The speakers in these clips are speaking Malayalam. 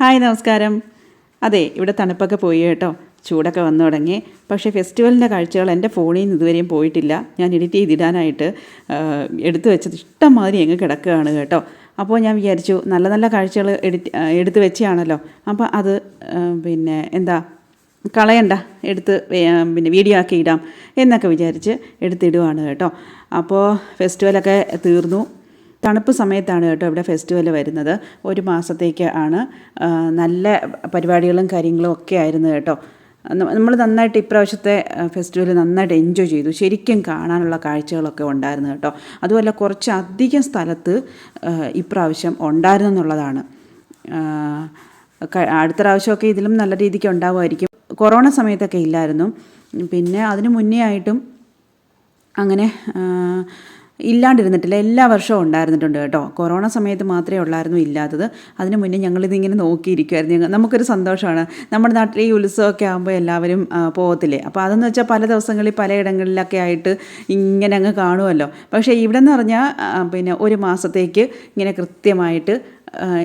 ഹായ് നമസ്കാരം. അതെ ഇവിടെ തണുപ്പൊക്കെ പോയി കേട്ടോ. ചൂടൊക്കെ വന്നു തുടങ്ങി. പക്ഷേ ഫെസ്റ്റിവലിന്റെ കാഴ്ചകൾ എന്റെ ഫോണിൽ നിന്ന് ഇതുവരെയും പോയിട്ടില്ല. ഞാൻ എഡിറ്റ് ചെയ്തിടാനായിട്ട് എടുത്തു വെച്ചത് ഇഷ്ടം മാതിരി എങ്ങ് കിടക്കുകയാണ് കേട്ടോ. അപ്പോൾ ഞാൻ വിചാരിച്ചു നല്ല നല്ല കാഴ്ചകൾ എഡിറ്റ് എടുത്ത് വെച്ചാണല്ലോ. അപ്പോൾ അത് പിന്നെ എന്താ കളയണ്ട എടുത്ത് പിന്നെ വീഡിയോ ആക്കി ഇടാം എന്നൊക്കെ വിചാരിച്ച് എടുത്തിടുവാണ് കേട്ടോ. അപ്പോൾ ഫെസ്റ്റിവലൊക്കെ തീർന്നു. തണുപ്പ് സമയത്താണ് കേട്ടോ ഇവിടെ ഫെസ്റ്റിവൽ വരുന്നത്. ഒരു മാസത്തേക്ക് ആണ്. നല്ല പരിപാടികളും കാര്യങ്ങളും ഒക്കെ ആയിരുന്നു കേട്ടോ. നമ്മൾ നന്നായിട്ട് ഇപ്രാവശ്യത്തെ ഫെസ്റ്റിവൽ നന്നായിട്ട് എൻജോയ് ചെയ്തു. ശരിക്കും കാണാനുള്ള കാഴ്ചകളൊക്കെ ഉണ്ടായിരുന്നു കേട്ടോ. അതുപോലെ കുറച്ച് അധികം സ്ഥലത്ത് ഇപ്രാവശ്യം ഉണ്ടായിരുന്നു എന്നുള്ളതാണ്. അടുത്ത പ്രാവശ്യമൊക്കെ ഇതിലും നല്ല രീതിക്ക് ഉണ്ടാവുമായിരിക്കും. കൊറോണ സമയത്തൊക്കെ ഇല്ലായിരുന്നു. പിന്നെ അതിനു മുന്നേ ആയിട്ടും അങ്ങനെ ഇല്ലാണ്ടിരുന്നിട്ടില്ല. എല്ലാ വർഷവും ഉണ്ടായിരുന്നിട്ടുണ്ട് കേട്ടോ. കൊറോണ സമയത്ത് മാത്രമേ ഉള്ളായിരുന്നു ഇല്ലാത്തത്. അതിന് മുന്നേ ഞങ്ങളിതിങ്ങനെ നോക്കിയിരിക്കുമായിരുന്നു ഞങ്ങൾ നമുക്കൊരു സന്തോഷമാണ്. നമ്മുടെ നാട്ടിൽ ഈ ഉത്സവമൊക്കെ ആകുമ്പോൾ എല്ലാവരും പോകത്തില്ലേ അപ്പോൾ അതെന്ന് വെച്ചാൽ പല ദിവസങ്ങളിൽ പലയിടങ്ങളിലൊക്കെ ആയിട്ട് ഇങ്ങനെ അങ്ങ് കാണുമല്ലോ പക്ഷേ ഇവിടെ എന്ന് പറഞ്ഞാൽ പിന്നെ ഒരു മാസത്തേക്ക് ഇങ്ങനെ കൃത്യമായിട്ട്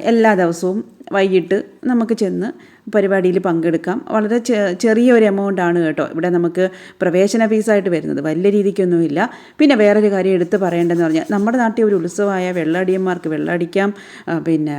എല്ലാ ദിവസവും വൈകിട്ട് നമുക്ക് ചെന്ന് പരിപാടിയിൽ പങ്കെടുക്കാം. വളരെ ചെറിയ ചെറിയൊരു ആണ് കേട്ടോ. ഇവിടെ നമുക്ക് പ്രവേശന ഫീസായിട്ട് വരുന്നത്. വലിയ രീതിക്കൊന്നുമില്ല. പിന്നെ വേറൊരു കാര്യം എടുത്ത് പറയേണ്ടതെന്ന് പറഞ്ഞാൽ നമ്മുടെ നാട്ടിൽ ഒരു ഉത്സവമായ വെള്ളടിയന്മാർക്ക് വെള്ളടിക്കാം. പിന്നെ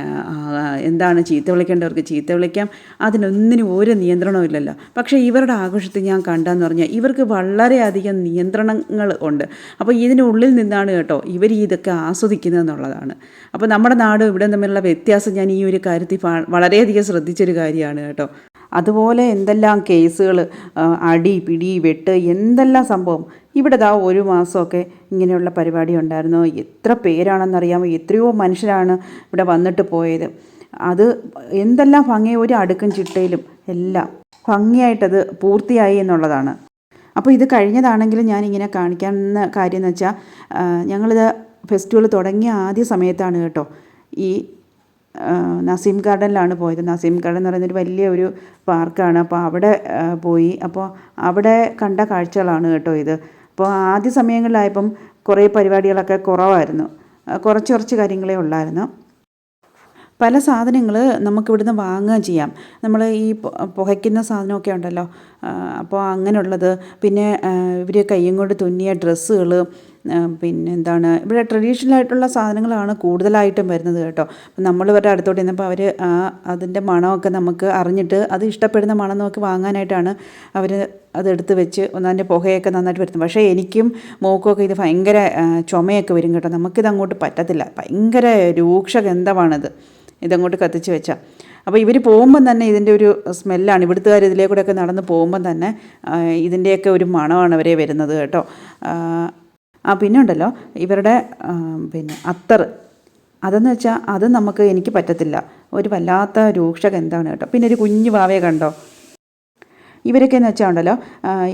എന്താണ് ചീത്ത വിളിക്കേണ്ടവർക്ക് ചീത്ത വിളിക്കാം. അതിനൊന്നിനും ഒരു നിയന്ത്രണവും ഇല്ലല്ലോ. പക്ഷേ ഇവരുടെ ആഘോഷത്തിൽ ഞാൻ കണ്ടെന്ന് പറഞ്ഞാൽ ഇവർക്ക് വളരെയധികം നിയന്ത്രണങ്ങൾ ഉണ്ട്. അപ്പോൾ ഇതിനുള്ളിൽ നിന്നാണ് കേട്ടോ ഇവർ ഇതൊക്കെ ആസ്വദിക്കുന്നത് എന്നുള്ളതാണ്. അപ്പോൾ നമ്മുടെ നാടും ഇവിടെ തമ്മിലുള്ള വ്യത്യാസം ഞാൻ ഈ ഒരു കാര്യത്തിൽ വളരെയധികം ശ്രദ്ധിച്ചൊരു കാര്യമാണ്. കേട്ടോ. അതുപോലെ എന്തെല്ലാം കേസുകൾ അടി പിടി വെട്ട് എന്തെല്ലാം സംഭവം. ഇവിടെ ദാ ഒരു മാസമൊക്കെ ഇങ്ങനെയുള്ള പരിപാടി ഉണ്ടായിരുന്നു. എത്ര പേരാണെന്നറിയാമോ? എത്രയോ മനുഷ്യരാണ് ഇവിടെ വന്നിട്ട് പോയത്. അത് എന്തെല്ലാം ഭംഗി ഒരു അടുക്കും ചിട്ടയിലും എല്ലാം ഭംഗിയായിട്ടത് പൂർത്തിയായി എന്നുള്ളതാണ്. അപ്പോൾ ഇത് കഴിഞ്ഞതാണെങ്കിലും ഞാനിങ്ങനെ കാണിക്കാവുന്ന കാര്യം എന്ന് വെച്ചാൽ ഞങ്ങളിത് ഫെസ്റ്റിവൽ തുടങ്ങിയ ആദ്യ സമയത്താണ് കേട്ടോ ഈ നസീം ഗാർഡനിലാണ് പോയത്. നസീം ഗാർഡൻ എന്ന് പറയുന്നൊരു വലിയ ഒരു പാർക്കാണ്. അപ്പോൾ അവിടെ പോയി. അപ്പോൾ അവിടെ കണ്ട കാഴ്ചകളാണ് കേട്ടോ ഇത്. അപ്പോൾ ആദ്യ സമയങ്ങളിലായപ്പം കുറേ പരിപാടികളൊക്കെ കുറവായിരുന്നു. കുറച്ച് കുറച്ച് കാര്യങ്ങളേ ഉള്ളായിരുന്നു. പല സാധനങ്ങൾ നമുക്കിവിടുന്ന് വാങ്ങുകയും ചെയ്യാം. നമ്മൾ ഈ പുകയ്ക്കുന്ന സാധനമൊക്കെ ഉണ്ടല്ലോ. അപ്പോൾ അങ്ങനെയുള്ളത്. പിന്നെ ഇവർ കയ്യും കൊണ്ട് തുന്നിയ ഡ്രസ്സുകൾ പിന്നെ എന്താണ് ഇവിടെ ട്രഡീഷണൽ ആയിട്ടുള്ള സാധനങ്ങളാണ് കൂടുതലായിട്ടും വരുന്നത് കേട്ടോ. നമ്മൾ ഇവരുടെ അടുത്തോട്ട് ചെന്നപ്പോൾ അവർ ആ അതിന്റെ മണമൊക്കെ നമുക്ക് അറിഞ്ഞിട്ട് അത് ഇഷ്ടപ്പെടുന്ന മണം നോക്കി വാങ്ങാനായിട്ടാണ് അവർ അതെടുത്ത് വെച്ച് ഒന്നതിന്റെ പുകയൊക്കെ നന്നായിട്ട് വരുന്നത്. പക്ഷേ എനിക്കും മോക്കൊക്കെ ഇത് ഭയങ്കര ചുമയൊക്കെ വരും കേട്ടോ. നമുക്കിത് അങ്ങോട്ട് പറ്റത്തില്ല. ഭയങ്കര രൂക്ഷഗന്ധമാണിത് ഇതങ്ങോട്ട് കത്തിച്ച് വെച്ചാൽ അപ്പോൾ ഇവർ പോകുമ്പം തന്നെ ഇതിന്റെ ഒരു സ്മെല്ലാണ്. ഇവിടുത്തുകാർ ഇതിലേ കൂടെയൊക്കെ നടന്ന് പോകുമ്പം തന്നെ ഇതിന്റെയൊക്കെ ഒരു മണമാണ് അവരെ വരുന്നത് കേട്ടോ. ആ, പിന്നെ ഉണ്ടല്ലോ ഇവരുടെ പിന്നെ അത്തർ. അതെന്ന് വെച്ചാൽ അത് നമുക്ക് എനിക്ക് പറ്റത്തില്ല. ഒരു വല്ലാത്ത രൂക്ഷഗന്ധമാണ് കേട്ടോ. പിന്നെ ഒരു കുഞ്ഞു വാവയെ കണ്ടോ? ഇവരൊക്കെ എന്ന് വെച്ചാൽ ഉണ്ടല്ലോ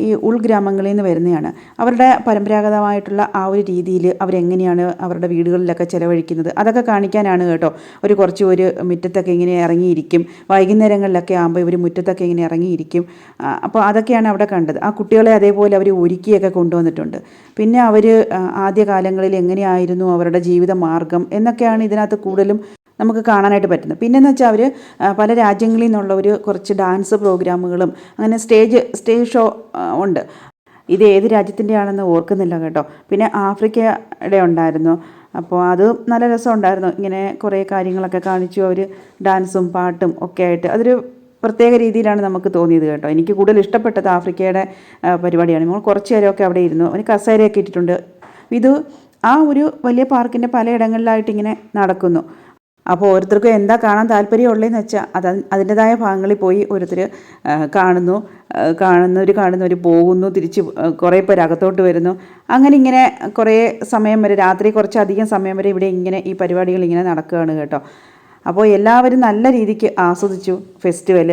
ഈ ഉൾഗ്രാമങ്ങളിൽ നിന്ന് വരുന്നതാണ്. അവരുടെ പരമ്പരാഗതമായിട്ടുള്ള ആ ഒരു രീതിയിൽ അവരെങ്ങനെയാണ് അവരുടെ വീടുകളിലൊക്കെ ചിലവഴിക്കുന്നത്? അതൊക്കെ കാണിക്കാനാണ് കേട്ടോ. ഒരു കുറച്ച് ഒരു മുറ്റത്തൊക്കെ ഇങ്ങനെ ഇറങ്ങിയിരിക്കും. വൈകുന്നേരങ്ങളിലൊക്കെ ആകുമ്പോൾ ഇവർ മുറ്റത്തൊക്കെ ഇങ്ങനെ ഇറങ്ങിയിരിക്കും. അപ്പോൾ അതൊക്കെയാണ് അവിടെ കണ്ടത്. ആ കുട്ടികളെ അതേപോലെ അവർ ഒരുക്കിയൊക്കെ കൊണ്ടുവന്നിട്ടുണ്ട്. പിന്നെ അവർ ആദ്യകാലങ്ങളിൽ എങ്ങനെയായിരുന്നു അവരുടെ ജീവിത മാർഗം എന്നൊക്കെയാണ് ഇതിനകത്ത് കൂടുതലും നമുക്ക് കാണാനായിട്ട് പറ്റുന്നത്. പിന്നെയെന്ന് വെച്ചാൽ അവർ പല രാജ്യങ്ങളിൽ നിന്നുള്ള ഒരു കുറച്ച് ഡാൻസ് പ്രോഗ്രാമുകളും അങ്ങനെ സ്റ്റേജ് സ്റ്റേജ് ഷോ ഉണ്ട്. ഇത് ഏത് രാജ്യത്തിന്റെ ആണെന്ന് ഓർക്കുന്നില്ല കേട്ടോ. പിന്നെ ആഫ്രിക്കയുടെ ഉണ്ടായിരുന്നു. അപ്പോൾ അത് നല്ല രസമുണ്ടായിരുന്നു. ഇങ്ങനെ കുറേ കാര്യങ്ങളൊക്കെ കാണിച്ചു. അവർ ഡാൻസും പാട്ടും ഒക്കെ ആയിട്ട്. അതൊരു പ്രത്യേക രീതിയിലാണ് നമുക്ക് തോന്നിയത് കേട്ടോ. എനിക്ക് കൂടുതൽ ഇഷ്ടപ്പെട്ടത് ആഫ്രിക്കയുടെ പരിപാടിയാണ്. നമ്മൾ കുറച്ച് നേരമൊക്കെ അവിടെ ഇരുന്നു. അവന് കസേരയൊക്കെ ഇട്ടിട്ടുണ്ട്. ഇത് ആ ഒരു വലിയ പാർക്കിന്റെ പലയിടങ്ങളിലായിട്ട് ഇങ്ങനെ നടക്കുന്നു. അപ്പോൾ ഓരോരുത്തർക്കും എന്താ കാണാൻ താല്പര്യമുള്ളതെന്ന് വെച്ചാൽ അത് അതിന്റെതായ ഭാഗങ്ങളിൽ പോയി ഓരോരുത്തർ കാണുന്നു. കാണുന്നവർ കാണുന്നവർ പോകുന്നു തിരിച്ച് കുറേ പേര് അകത്തോട്ട് വരുന്നു. അങ്ങനെ ഇങ്ങനെ കുറേ സമയം വരെ രാത്രി കുറച്ചധികം സമയം വരെ ഇവിടെ ഇങ്ങനെ ഈ പരിപാടികൾ ഇങ്ങനെ നടക്കുകയാണ് കേട്ടോ. അപ്പോൾ എല്ലാവരും നല്ല രീതിക്ക് ആസ്വദിച്ചു ഫെസ്റ്റിവൽ.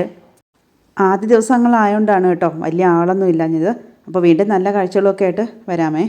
ആദ്യ ദിവസങ്ങളായതുകൊണ്ടാണ് കേട്ടോ വലിയ ആളൊന്നും ഇല്ലാഞ്ഞത്. അപ്പോൾ വീണ്ടും നല്ല കാഴ്ചകളൊക്കെ ആയിട്ട് വരാമേ.